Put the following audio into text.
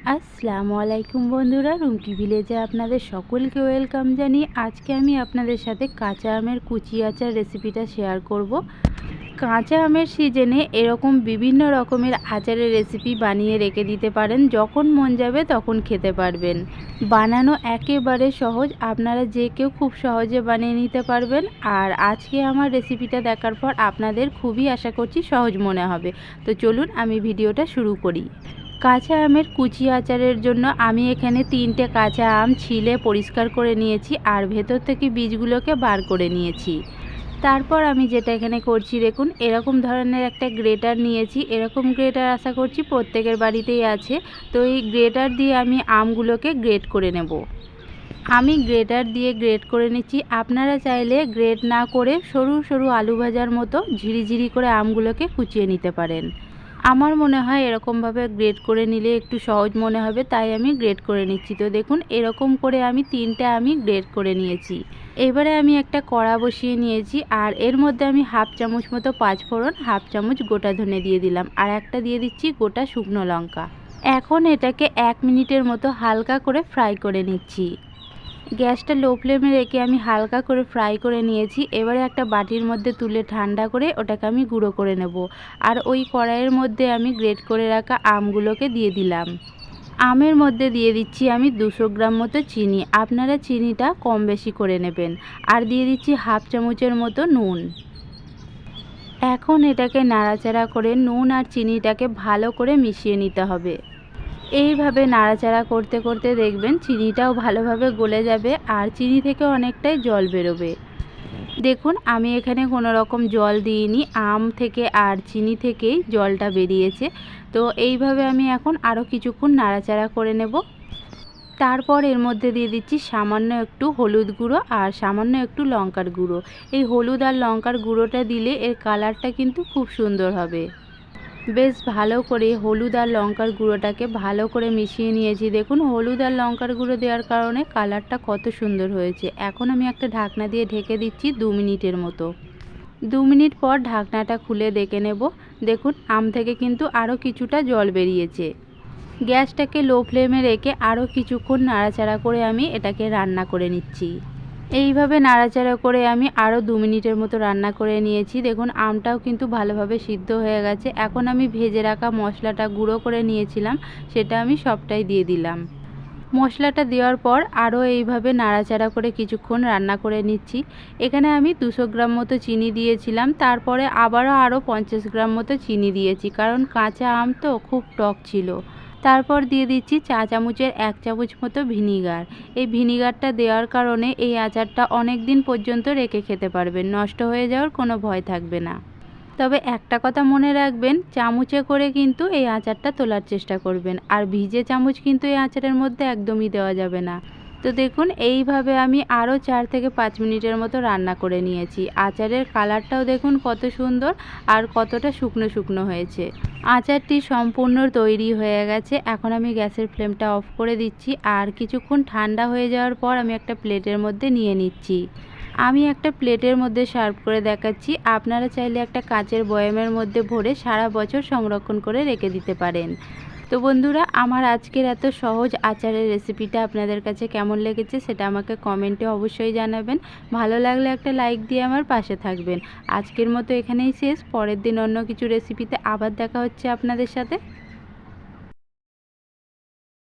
আসসালামু আলাইকুম বন্ধুরা রুমকি ভিলেজে আপনাদের সকলকে ওয়েলকাম জানিয়ে আজকে আমি আপনাদের সাথে কাঁচা আমের কুচি আচার রেসিপিটা শেয়ার করব। কাঁচা আমের সিজনে এরকম বিভিন্ন রকমের আচারের রেসিপি বানিয়ে রেখে দিতে পারেন, যখন মন যাবে তখন খেতে পারবেন। বানানো একেবারে সহজ, আপনারা যে কেউ খুব সহজে বানিয়ে নিতে পারবেন। আর আজকে আমার রেসিপিটা দেখার পর আপনাদের খুবই আশা করছি সহজ মনে হবে। তো চলুন আমি ভিডিওটা শুরু করি। কাঁচা আমের কুচি আচারের জন্য আমি এখানে তিনটে কাঁচা আম ছিলে পরিষ্কার করে নিয়েছি আর ভেতর থেকে বীজগুলোকে বার করে নিয়েছি। তারপর আমি যেটা এখানে করছি, দেখুন, এরকম ধরনের একটা গ্রেটার নিয়েছি। এরকম গ্রেটার আশা করছি প্রত্যেকের বাড়িতেই আছে। তো এই গ্রেটার দিয়ে আমি আমগুলোকে গ্রেট করে নেব। আমি গ্রেটার দিয়ে গ্রেট করে নিচ্ছি। আপনারা চাইলে গ্রেট না করে সরু সরু আলু ভাজার মতো ঝিরিঝিরি করে আমগুলোকে কুচিয়ে নিতে পারেন। আমার মনে হয় এরকমভাবে গ্রেড করে নিলে একটু সহজ মনে হবে, তাই আমি গ্রেড করে নিচ্ছি। তো দেখুন, এরকম করে আমি তিনটে আমি গ্রেড করে নিয়েছি। এবারে আমি একটা কড়া বসিয়ে নিয়েছি, আর এর মধ্যে আমি হাফ চামচ মতো পাঁচ ফোড়ন, হাফ চামচ গোটা ধনে দিয়ে দিলাম, আর একটা দিয়ে দিচ্ছি গোটা শুকনো লঙ্কা। এখন এটাকে এক মিনিটের মতো হালকা করে ফ্রাই করে নিচ্ছি। গ্যাসটা লো ফ্লেমে রেখে আমি হালকা করে ফ্রাই করে নিয়েছি। এবারে একটা বাটির মধ্যে তুলে ঠান্ডা করে ওটাকে আমি গুঁড়ো করে নেব। আর ওই কড়াইয়ের মধ্যে আমি গ্রেট করে রাখা আমগুলোকে দিয়ে দিলাম। আমের মধ্যে দিয়ে দিচ্ছি আমি দুশো গ্রাম মতো চিনি। আপনারা চিনিটা কম বেশি করে নেবেন। আর দিয়ে দিচ্ছি হাফ চামচের মতো নুন। এখন এটাকে নাড়াচাড়া করে নুন আর চিনিটাকে ভালো করে মিশিয়ে নিতে হবে। এইভাবে নাড়াচাড়া করতে করতে দেখবেন চিনিটাও ভালোভাবে গলে যাবে আর চিনি থেকে অনেকটাই জল বেরোবে। দেখুন, আমি এখানে কোনো রকম জল দিইনি, আম থেকে আর চিনি থেকেই জলটা বেরিয়েছে। তো এইভাবে আমি এখন আরও কিছুক্ষণ নাড়াচাড়া করে নেব। তারপর এর মধ্যে দিয়ে দিচ্ছি সামান্য একটু হলুদ গুঁড়ো আর সামান্য একটু লঙ্কার গুঁড়ো। এই হলুদ আর লঙ্কার গুঁড়োটা দিলে এর কালারটা কিন্তু খুব সুন্দর হবে। বেশ ভালো করে হলুদ আর লঙ্কার গুঁড়োটাকে ভালো করে মিশিয়ে নিয়েছি। দেখুন, হলুদ আর লঙ্কার গুঁড়ো দেওয়ার কারণে কালারটা কত সুন্দর হয়েছে। এখন আমি একটা ঢাকনা দিয়ে ঢেকে দিচ্ছি দু মিনিটের মতো। দু মিনিট পর ঢাকনাটা খুলে দেখে নেব। দেখুন, আম থেকে কিন্তু আরও কিছুটা জল বেরিয়েছে। গ্যাসটাকে লো ফ্লেমে রেখে আরও কিছুক্ষণ নাড়াচাড়া করে আমি এটাকে রান্না করে নিচ্ছি। এইভাবে নাড়াচাড়া করে আমি আরও দু মিনিটের মতো রান্না করে নিয়েছি। দেখুন, আমটাও কিন্তু ভালোভাবে সিদ্ধ হয়ে গেছে। এখন আমি ভেজে রাখা মশলাটা গুঁড়ো করে নিয়েছিলাম, সেটা আমি সবটাই দিয়ে দিলাম। মশলাটা দেওয়ার পর আরও এইভাবে নাড়াচাড়া করে কিছুক্ষণ রান্না করে নিচ্ছি। এখানে আমি দুশো গ্রাম মতো চিনি দিয়েছিলাম, তারপরে আবারও আরও পঞ্চাশ গ্রাম মতো চিনি দিয়েছি, কারণ কাঁচা আম তো খুব টক ছিল। তারপর দিয়ে দিচ্ছি চা চামচের এক চামচ মতো ভিনিগার। এই ভিনিগারটা দেওয়ার কারণে এই আচারটা অনেক দিন পর্যন্ত রেখে খেতে পারবেন, নষ্ট হয়ে যাওয়ার কোনো ভয় থাকবে না। তবে একটা কথা মনে রাখবেন, চামচে করে কিন্তু এই আচারটা তোলার চেষ্টা করবেন, আর ভিজে চামচ কিন্তু এই আচারের মধ্যে একদমই দেওয়া যাবে না। তো দেখুন, এইভাবে আমি আরও চার থেকে পাঁচ মিনিটের মতো রান্না করে নিয়েছি। আচারের কালারটাও দেখুন কত সুন্দর আর কতটা শুকনো শুকনো হয়েছে। আচারটি সম্পূর্ণ তৈরি হয়ে গেছে। এখন আমি গ্যাসের ফ্লেমটা অফ করে দিচ্ছি আর কিছুক্ষণ ঠান্ডা হয়ে যাওয়ার পর আমি একটা প্লেটের মধ্যে নিয়ে নিচ্ছি। আমি একটা প্লেটের মধ্যে সার্ভ করে দেখাচ্ছি। আপনারা চাইলে একটা কাঁচের বয়ামের মধ্যে ভরে সারা বছর সংরক্ষণ করে রেখে দিতে পারেন। তো বন্ধুরা, আমার আজকের এত সহজ আচারের রেসিপিটা আপনাদের কাছে কেমন লেগেছে সেটা আমাকে কমেন্টে অবশ্যই জানাবেন। ভালো লাগলে একটা লাইক দিয়ে আমার পাশে থাকবেন। আজকের মতো এখানেই শেষ। পরের দিন অন্য কিছু রেসিপিতে আবার দেখা হচ্ছে আপনাদের সাথে।